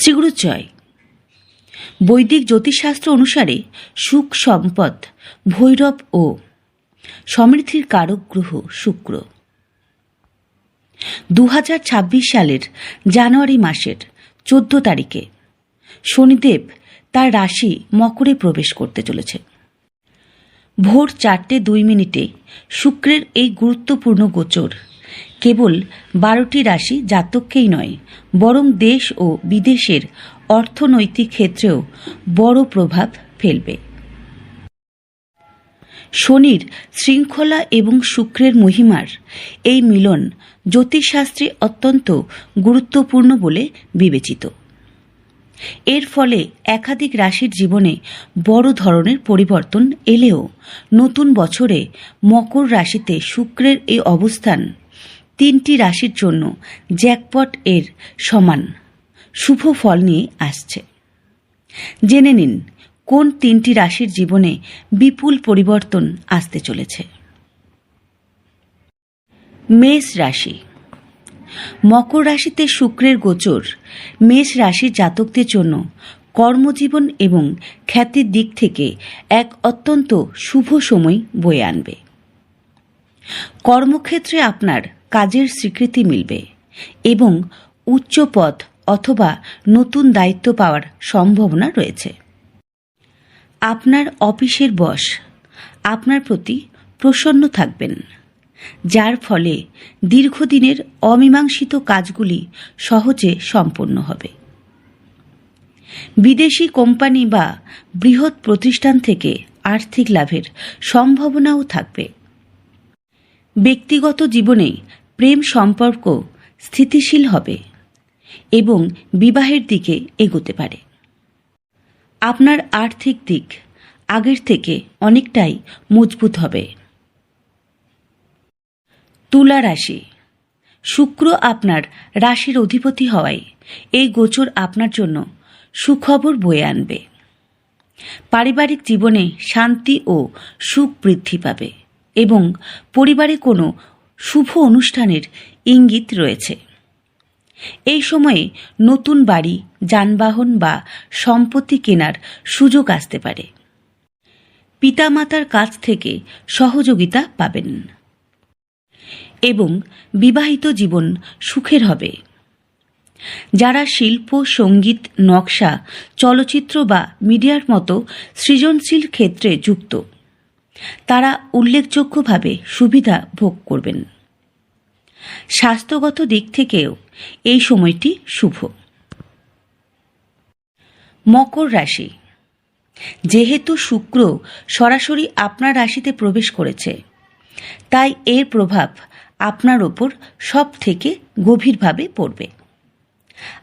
শ্রীগুরু জয় বৈদিক জ্যোতিষশাস্ত্র অনুসারে সুখ সম্পদ, ভৈরব ও সমৃদ্ধির কারক গ্রহ শুক্র। দু হাজার ছাব্বিশ সালের জানুয়ারি মাসের চোদ্দ তারিখে শনিদেব তার রাশি মকরে প্রবেশ করতে চলেছে। ভোর চারটে দুই মিনিটে শুক্রের এই গুরুত্বপূর্ণ গোচর কেবল বারোটি রাশি জাতককেই নয়, বরং দেশ ও বিদেশের অর্থনৈতিক ক্ষেত্রেও বড় প্রভাব ফেলবে। শনির শৃঙ্খলা এবং শুক্রের মহিমার এই মিলন জ্যোতিষশাস্ত্রে অত্যন্ত গুরুত্বপূর্ণ বলে বিবেচিত। এর ফলে একাধিক রাশির জীবনে বড় ধরনের পরিবর্তন এলেও নতুন বছরে মকর রাশিতে শুক্রের এই অবস্থান তিনটি রাশির জন্য জ্যাকপট এর সমান শুভ ফল নিয়ে আসছে। জেনে নিন, কোন তিনটি রাশির জীবনে বিপুল পরিবর্তন আসতে চলেছে? মেষ রাশি। মকর রাশিতে শুক্রের গোচর মেষ রাশির জাতকদের জন্য কর্মজীবন এবং খ্যাতির দিক থেকে এক অত্যন্ত শুভ সময় বয়ে আনবে। কর্মক্ষেত্রে আপনার কাজের স্বীকৃতি মিলবে এবং উচ্চ পদ অথবা নতুন দায়িত্ব পাওয়ার সম্ভাবনা রয়েছে। আপনার অফিসের বস আপনার প্রতি প্রসন্ন থাকবেন, যার ফলে দীর্ঘদিনের অমীমাংসিত কাজগুলি সহজে সম্পন্ন হবে। বিদেশি কোম্পানি বা বৃহৎ প্রতিষ্ঠান থেকে আর্থিক লাভের সম্ভাবনাও থাকবে। ব্যক্তিগত জীবনে প্রেম সম্পর্ক স্থিতিশীল হবে এবং বিবাহের দিকে এগোতে পারে। আপনার আর্থিক দিক আগের থেকে অনেকটাই মজবুত হবে। তুলা রাশি। শুক্র আপনার রাশির অধিপতি হওয়ায় এই গোচর আপনার জন্য সুখবর বয়ে আনবে। পারিবারিক জীবনে শান্তি ও সুখ বৃদ্ধি পাবে। এবং পরিবারে কোনো শুভ অনুষ্ঠানের ইঙ্গিত রয়েছে। এই সময়ে নতুন বাড়ি, যানবাহন বা সম্পত্তি কেনার সুযোগ আসতে পারে। পিতামাতার কাছ থেকে সহযোগিতা পাবেন এবং বিবাহিত জীবন সুখের হবে। যারা শিল্প, সংগীত, নকশা, চলচ্চিত্র বা মিডিয়ার মতো সৃজনশীল ক্ষেত্রে যুক্ত তারা উল্লেখযোগ্যভাবে সুবিধা ভোগ করবেন। স্বাস্থ্যগত দিক থেকেও এই সময়টি শুভ। মকর রাশি। যেহেতু শুক্র সরাসরি আপনার রাশিতে প্রবেশ করেছে, তাই এর প্রভাব আপনার ওপর সব থেকে গভীরভাবে পড়বে।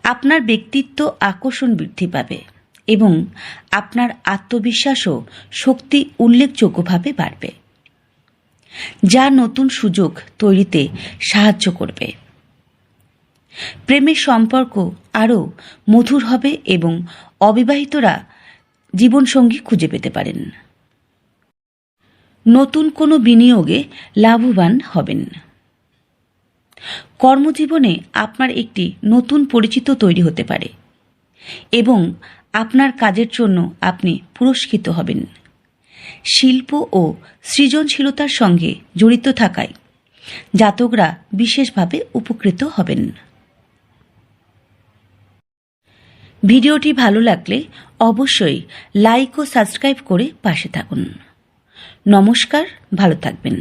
আপনার ব্যক্তিত্ব আকর্ষণ বৃদ্ধি পাবে। এবং আপনার আত্মবিশ্বাস ও শক্তি উল্লেখযোগ্যভাবে বাড়বে। যা নতুন সুযোগ তৈরিতে সাহায্য করবে। প্রেমের সম্পর্ক আরও মধুর হবে এবং অবিবাহিতরা জীবনসঙ্গী খুঁজে পেতে পারেন। নতুন কোনো বিনিয়োগে লাভবান হবেন। কর্মজীবনে আপনার একটি নতুন পরিচিত তৈরি হতে পারে এবং আপনার কাজের জন্য আপনি পুরস্কৃত হবেন। শিল্প ও সৃজনশীলতার সঙ্গে জড়িত থাকায় জাতকরা বিশেষভাবে উপকৃত হবেন। ভিডিওটি ভালো লাগলে অবশ্যই লাইক ও সাবস্ক্রাইব করে পাশে থাকুন। নমস্কার, ভালো থাকবেন।